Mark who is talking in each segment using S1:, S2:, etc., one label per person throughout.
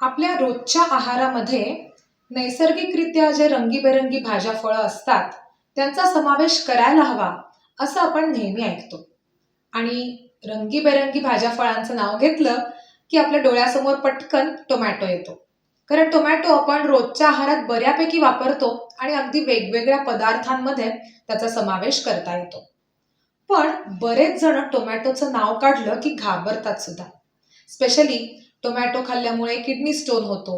S1: आपल्या रोजच्या आहारामध्ये नैसर्गिकरित्या जे रंगीबेरंगी भाज्या फळं असतात त्यांचा समावेश करायला हवा असं आपण नेहमी ऐकतो. आणि रंगीबेरंगी भाज्या फळांचं नाव घेतलं की आपल्या डोळ्यासमोर पटकन टोमॅटो येतो. कारण टोमॅटो आपण रोजच्या आहारात बऱ्यापैकी वापरतो आणि अगदी वेगवेगळ्या पदार्थांमध्ये त्याचा समावेश करता येतो. पण बरेच जण टोमॅटोचं नाव काढलं की घाबरतात सुद्धा. स्पेशली टोमॅटो खाल्ल्यामुळे किडनी स्टोन होतो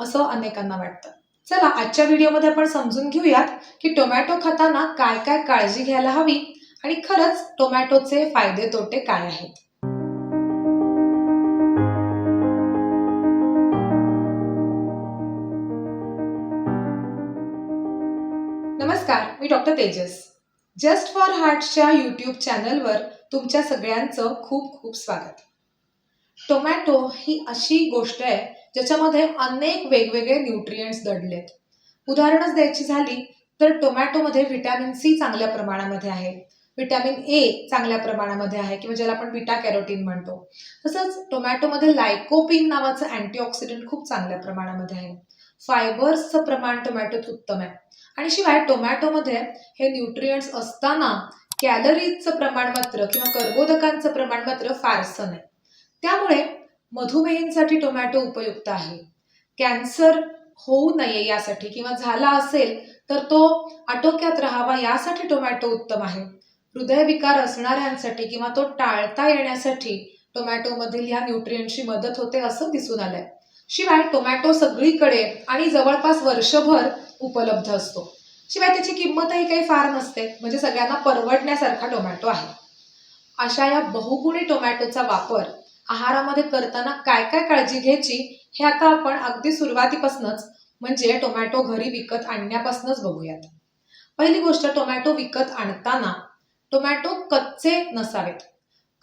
S1: असं अनेकांना वाटतं. चला आजच्या व्हिडिओमध्ये आपण समजून घेऊयात की टोमॅटो खाताना काय काय काळजी घ्यायला हवी आणि खरंच टोमॅटोचे फायदे तोटे काय आहेत? नमस्कार मी डॉक्टर तेजस. जस्ट फॉर हार्टच्या यूट्यूब चॅनलवर तुमच्या सगळ्यांचं खूप खूप स्वागत. टोमॅटो ही अशी गोष्ट आहे ज्याच्यामध्ये अनेक वेगवेगळे न्यूट्रियंट्स दडलेत. उदाहरणच द्यायची झाली तर टोमॅटोमध्ये व्हिटॅमिन सी चांगल्या प्रमाणामध्ये आहे. व्हिटॅमिन ए चांगल्या प्रमाणामध्ये आहे किंवा ज्याला आपण बिटा कॅरोटीन म्हणतो. तसंच टोमॅटोमध्ये लायकोपिन नावाचं अँटीऑक्सिडंट खूप चांगल्या प्रमाणामध्ये आहे. फायबर्सचं प्रमाण टोमॅटोत उत्तम आहे. आणि शिवाय टोमॅटोमध्ये हे न्यूट्रियंट्स असताना कॅलरीजचं प्रमाण मात्र किंवा कर्बोदकांचं प्रमाण मात्र फारसं नाही. त्यामुळे मधुमेहींसाठी टोमॅटो उपयुक्त आहे. कॅन्सर होऊ नये यासाठी किंवा झाला असेल तर तो आटोक्यात राहावा यासाठी टोमॅटो उत्तम आहे. हृदयविकार असणाऱ्यांसाठी किंवा तो टाळता येण्यासाठी टोमॅटोमधील या न्यूट्रियंटची मदत होते असं दिसून आलंय. शिवाय टोमॅटो सगळीकडे आणि जवळपास वर्षभर उपलब्ध असतो. शिवाय त्याची किंमतही काही फार नसते. म्हणजे सगळ्यांना परवडण्यासारखा टोमॅटो आहे. अशा या बहुगुणी टोमॅटोचा वापर आहारामध्ये करताना काय काय काळजी घ्यायची हे आता आपण अगदी सुरुवातीपासूनच म्हणजे टोमॅटो घरी विकत आणण्यापासूनच बघूयात. पहिली गोष्ट टोमॅटो विकत आणताना टोमॅटो कच्चे नसावेत.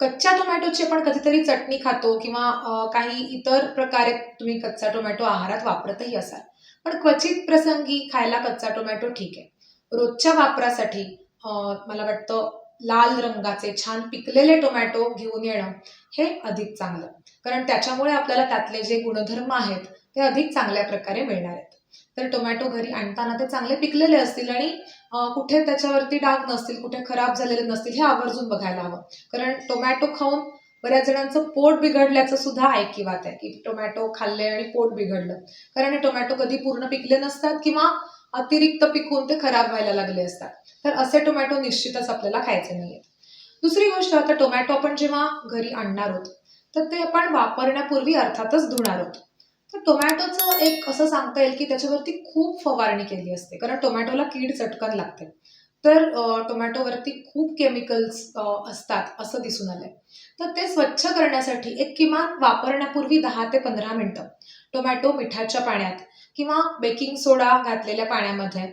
S1: कच्च्या टोमॅटोची आपण कधीतरी चटणी खातो किंवा काही इतर प्रकारे तुम्ही कच्चा टोमॅटो आहारात वापरतही असाल. पण क्वचित प्रसंगी खायला कच्चा टोमॅटो ठीक आहे. रोजच्या वापरासाठी मला वाटतं लाल रंगाचे छान पिकलेले टोमॅटो घेऊन येणं हे अधिक चांगलं. कारण त्याच्यामुळे आपल्याला त्यातले जे गुणधर्म आहेत ते अधिक चांगल्या प्रकारे मिळणार आहेत. तर टोमॅटो घरी आणताना ते चांगले पिकलेले असतील आणि कुठे त्याच्यावरती डाग नसतील कुठे खराब झालेले नसतील हे आवर्जून बघायला हवं. कारण टोमॅटो खाऊन बऱ्याच जणांचं पोट बिघडल्याचं सुद्धा ऐकिवात आहे की टोमॅटो खाल्ले आणि पोट बिघडलं. कारण हे टोमॅटो कधी पूर्ण पिकले नसतात किंवा अतिरिक्त पिकून ते खराब व्हायला लागले असतात? तर असे टोमॅटो निश्चितच आपल्याला खायचे नाहीत दुसरी गोष्ट आता टोमॅटो आपण जेव्हा घरी आणणार आहोत तर ते आपण वापरण्यापूर्वी अर्थातच धुणार आहोत तर टोमॅटोचं एक असं सांगता येईल की त्याच्यावरती खूप फवारणी केली असते कारण टोमॅटोला कीड चटकन लागते. तर टोमॅटोवरती खूप केमिकल्स असतात असं दिसून आलंय. तर ते स्वच्छ करण्यासाठी एक किमान वापरण्यापूर्वी दहा ते पंधरा मिनटं टोमॅटो मिठाच्या पाण्यात किंवा बेकिंग सोडा घातलेल्या पाण्यामध्ये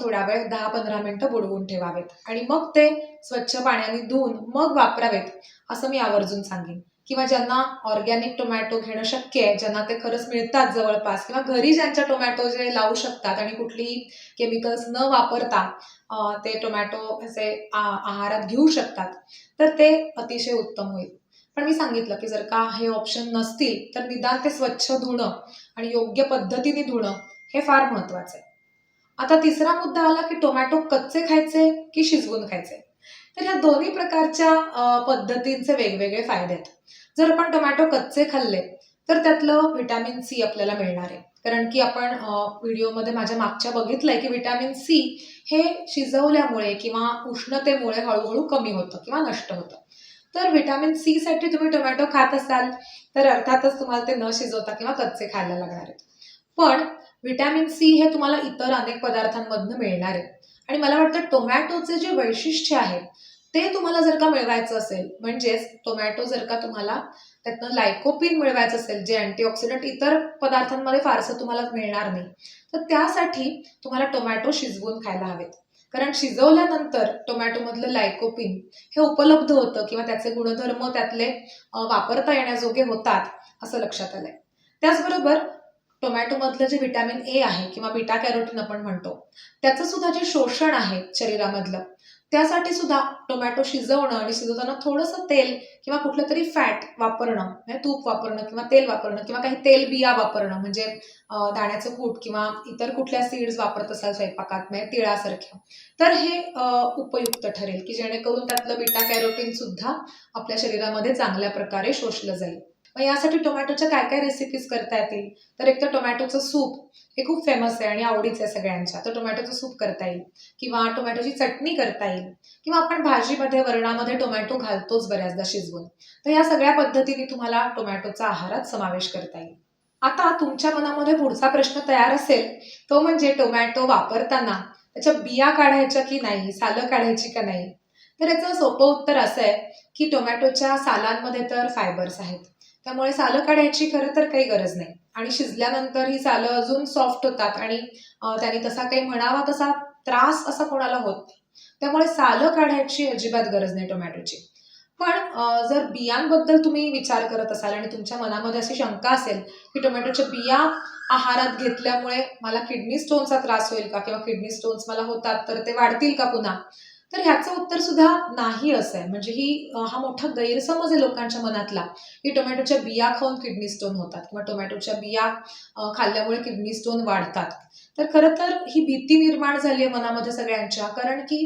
S1: थोडा वेळ दहा पंधरा मिनटं बुडवून ठेवावेत. आणि मग ते स्वच्छ पाण्याने धुवून मग वापरावेत असं मी आवर्जून सांगेन. किंवा ज्यांना ऑर्गॅनिक टोमॅटो घेणं शक्य आहे ज्यांना ते खरंच मिळतात जवळपास किंवा घरी ज्यांच्या टोमॅटो जे लावू शकतात आणि कुठलीही केमिकल्स न वापरता ते टोमॅटो असे आहारात घेऊ शकतात तर ते अतिशय उत्तम होईल. पण मी सांगितलं की जर का हे ऑप्शन नसतील तर निदान ते स्वच्छ धुणं आणि योग्य पद्धतीने धुणं हे फार महत्वाचं आहे. आता तिसरा मुद्दा आला की टोमॅटो कच्चे खायचे की शिजवून खायचे? तर ह्या दोन्ही प्रकारच्या पद्धतींचे वेगवेगळे फायदे आहेत. जर आपण टोमॅटो कच्चे खाल्ले तर त्यातलं व्हिटॅमिन सी आपल्याला मिळणार आहे. कारण की आपण व्हिडिओमध्ये माझ्या मागच्या बघितलंय की व्हिटॅमिन सी हे शिजवल्यामुळे किंवा उष्णतेमुळे हळूहळू कमी होतं किंवा नष्ट होतं. तर व्हिटॅमिन सी साठी तुम्ही टोमॅटो खात असाल तर अर्थातच तुम्हाला ते न शिजवता किंवा कच्चे खायला लागणार आहेत. पण व्हिटॅमिन सी हे तुम्हाला इतर अनेक पदार्थांमधनं मिळणार आहे. आणि मला वाटतं टोमॅटोचे जे वैशिष्ट्य आहे ते तुम्हाला जर का मिळवायचं असेल म्हणजेच टोमॅटो जर का तुम्हाला त्यातनं लायकोपिन मिळवायचं असेल जे अँटीऑक्सिडंट इतर पदार्थांमध्ये फारसं तुम्हाला मिळणार नाही तर त्यासाठी तुम्हाला टोमॅटो शिजवून खायला हवेत. कारण शिजवल्यानंतर टोमॅटोमधलं लायकोपिन हे उपलब्ध होतं किंवा त्याचे गुणधर्म त्यातले वापरता येण्याजोगे होतात असं लक्षात आलंय. त्याचबरोबर टोमॅटोमधलं जे व्हिटॅमिन ए आहे किंवा बिटा कॅरोटीन आपण म्हणतो त्याचं सुद्धा जे शोषण आहे शरीरामधलं त्यासाठी सुद्धा टोमॅटो शिजवणं आणि शिजवताना थोडंसं तेल किंवा कुठलं तरी फॅट वापरणं म्हणजे तूप वापरणं किंवा तेल वापरणं किंवा काही तेल बिया वापरणं म्हणजे दाण्याचं कूट किंवा इतर कुठल्या सीड्स वापरत असाल स्वयंपाकात म्हणजे तिळासारख्या. तर हे उपयुक्त ठरेल की जेणेकरून त्यातलं बिटा कॅरोटीन सुद्धा आपल्या शरीरामध्ये चांगल्या प्रकारे शोषलं जाईल. मग यासाठी टोमॅटोच्या काय काय रेसिपीज करता येतील? तर एक तर टोमॅटोचं सूप हे खूप फेमस आहे आणि आवडीचं आहे सगळ्यांच्या. तर टोमॅटोचं सूप करता येईल. किंवा टोमॅटोची चटणी करता येईल. किंवा आपण भाजीमध्ये वरणामध्ये टोमॅटो घालतोच बऱ्याचदा शिजवून. तर या सगळ्या पद्धतीने तुम्हाला टोमॅटोचा आहारात समावेश करता येईल. आता तुमच्या मनामध्ये पुढचा प्रश्न तयार असेल तो म्हणजे टोमॅटो वापरताना त्याच्या बिया काढायच्या की नाही सालं काढायची का नाही? तर याचं सोपं उत्तर असं आहे की टोमॅटोच्या सालांमध्ये तर फायबर्स आहेत. त्यामुळे सालं काढायची खरं तर काही गरज नाही. आणि शिजल्यानंतर ही सालं अजून सॉफ्ट होतात आणि त्याने तसा काही म्हणावा तसा त्रास असा कोणाला होत नाही. त्यामुळे सालं काढायची अजिबात गरज नाही टोमॅटोची. पण जर बियांबद्दल तुम्ही विचार करत असाल आणि तुमच्या मनामध्ये अशी शंका असेल की टोमॅटोच्या बिया आहारात घेतल्यामुळे मला किडनी स्टोनचा त्रास होईल का किंवा किडनी स्टोन्स मला होतात तर ते वाढतील का पुन्हा? तर ह्याचं उत्तर सुद्धा नाही असं आहे. म्हणजे ही हा मोठा गैरसमज आहे लोकांच्या मनातला की टोमॅटोच्या बिया खाऊन किडनी स्टोन होतात किंवा टोमॅटोच्या बिया खाल्ल्यामुळे किडनी स्टोन वाढतात. तर खरं तर ही भीती निर्माण झाली आहे मनामध्ये सगळ्यांच्या कारण की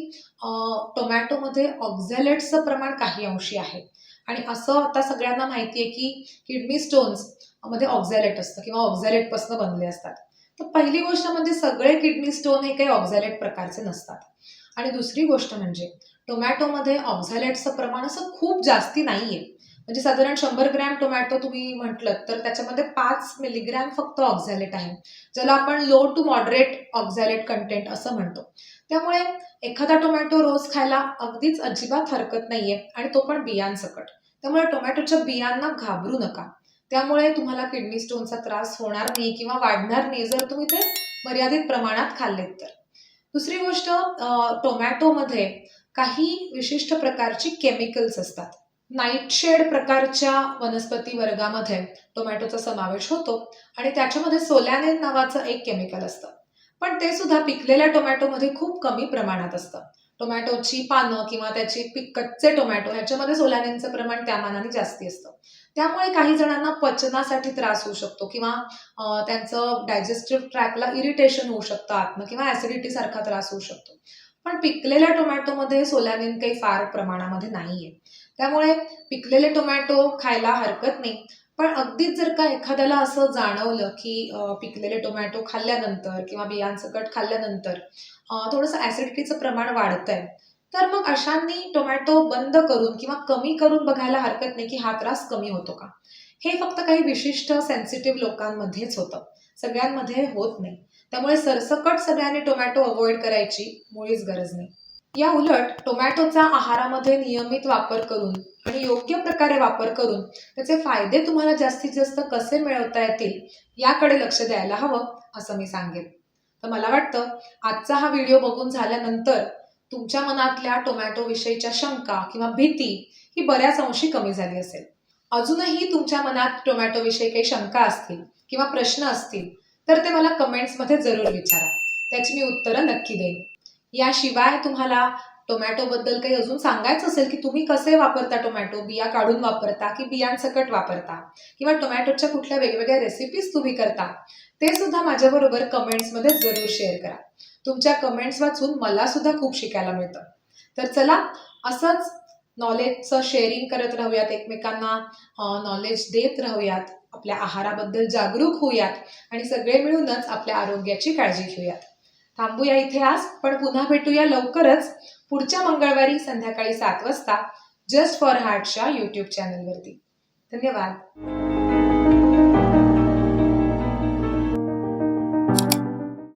S1: टोमॅटोमध्ये ऑक्झॅलेट्सचं प्रमाण काही अंशी आहे. आणि असं आता सगळ्यांना माहिती आहे की किडनी स्टोन्समध्ये ऑक्झॅलेट असतं किंवा ऑक्झॅलेटपासून बनले असतात. तर पहिली गोष्ट म्हणजे सगळे किडनी स्टोन हे काही ऑक्झॅलेट प्रकारचे नसतात. आणि दुसरी गोष्ट म्हणजे टोमॅटोमध्ये ऑक्झॅलेटचं प्रमाण असं खूप जास्ती नाहीये. म्हणजे साधारण शंभर ग्रॅम टोमॅटो तुम्ही म्हटलं तर त्याच्यामध्ये पाच मिलीग्रॅम फक्त ऑक्झॅलेट आहे. ज्याला आपण low to moderate oxalate content असं म्हणतो. त्यामुळे एखादा टोमॅटो रोज खायला अगदीच अजिबात हरकत नाहीये आणि तो पण बियांसकट. त्यामुळे टोमॅटोच्या बियांना घाबरू नका. त्यामुळे तुम्हाला किडनी स्टोनचा त्रास होणार नाही किंवा वाढणार नाही जर तुम्ही ते मर्यादित प्रमाणात खाल्लेत तर. दुसरी गोष्ट टोमॅटोमध्ये काही विशिष्ट प्रकारची केमिकल्स असतात. नाईटशेड प्रकारच्या वनस्पती वर्गामध्ये टोमॅटोचा समावेश होतो आणि त्याच्यामध्ये सोलॅनेन नावाचं एक केमिकल असतं. पण ते सुद्धा पिकलेल्या टोमॅटोमध्ये खूप कमी प्रमाणात असतं. टोमॅटोची पानं किंवा त्याची पिक कच्चे टोमॅटो ह्याच्यामध्ये सोलॅनेनचं प्रमाण त्या मानाने जास्ती असतं. त्यामुळे काही जणांना पचनासाठी त्रास होऊ शकतो किंवा त्यांचं डायजेस्टिव्ह ट्रॅकला इरिटेशन होऊ शकतं आतनं किंवा ऍसिडिटी सारखा त्रास होऊ शकतो. पण पिकलेल्या टोमॅटोमध्ये सोलॅनिन काही फार प्रमाणामध्ये नाहीये. त्यामुळे पिकलेले टोमॅटो खायला हरकत नाही. पण अगदीच जर का एखाद्याला असं जाणवलं की पिकलेले टोमॅटो खाल्ल्यानंतर किंवा बियांसकट खाल्ल्यानंतर थोडंसं ऍसिडिटीचं प्रमाण वाढतंय तर मग अशांनी टोमॅटो बंद करून किंवा कमी करून बघायला हरकत नाही की हा त्रास कमी होतो का? हे फक्त काही विशिष्ट सेन्सिटिव्ह लोकांमध्येच होतं. सगळ्यांमध्ये होत नाही. त्यामुळे सरसकट सगळ्यांनी टोमॅटो अवॉइड करायची मुळीच गरज नाही. या उलट टोमॅटोचा आहारामध्ये नियमित वापर करून आणि योग्य प्रकारे वापर करून त्याचे फायदे तुम्हाला जास्तीत जास्त कसे मिळवता येतील याकडे लक्ष द्यायला हवं असं मी सांगेन. तर मला वाटतं आजचा हा व्हिडिओ बघून झाल्यानंतर तुमच्या मनातल्या टोमॅटो विषयीच्या शंका किंवा भीती ही बऱ्याच अंशी कमी झाली असेल. अजूनही तुमच्या मनात टोमॅटो विषयी काही शंका असतील किंवा प्रश्न असतील तर ते मला कमेंट्समध्ये जरूर विचारा. त्याची मी उत्तरं नक्की देईन. याशिवाय तुम्हाला टोमॅटोबद्दल काही अजून सांगायचं असेल की तुम्ही कसे वापरता टोमॅटो? बिया काढून वापरता की बियांसकट वापरता? किंवा टोमॅटोच्या कुठल्या वेगवेगळ्या रेसिपीज तुम्ही करता? ते सुद्धा माझ्याबरोबर कमेंट्समध्ये जरूर शेअर करा. तुमच्या कमेंट्स वाचून मला सुद्धा खूप शिकायला मिळतं. तर चला असंच नॉलेजचं शेअरिंग करत राहूयात एकमेकांना. नॉलेज देत राहूयात. आपल्या आहाराबद्दल जागरूक होऊयात. आणि सगळे मिळूनच आपल्या आरोग्याची काळजी घेऊयात. थांबूया इथे आज पण पुन्हा भेटूया लवकरच पुढच्या मंगळवारी संध्याकाळी सात वाजता जस्ट फॉर हार्टच्या यूट्यूब चॅनलवरती धन्यवाद.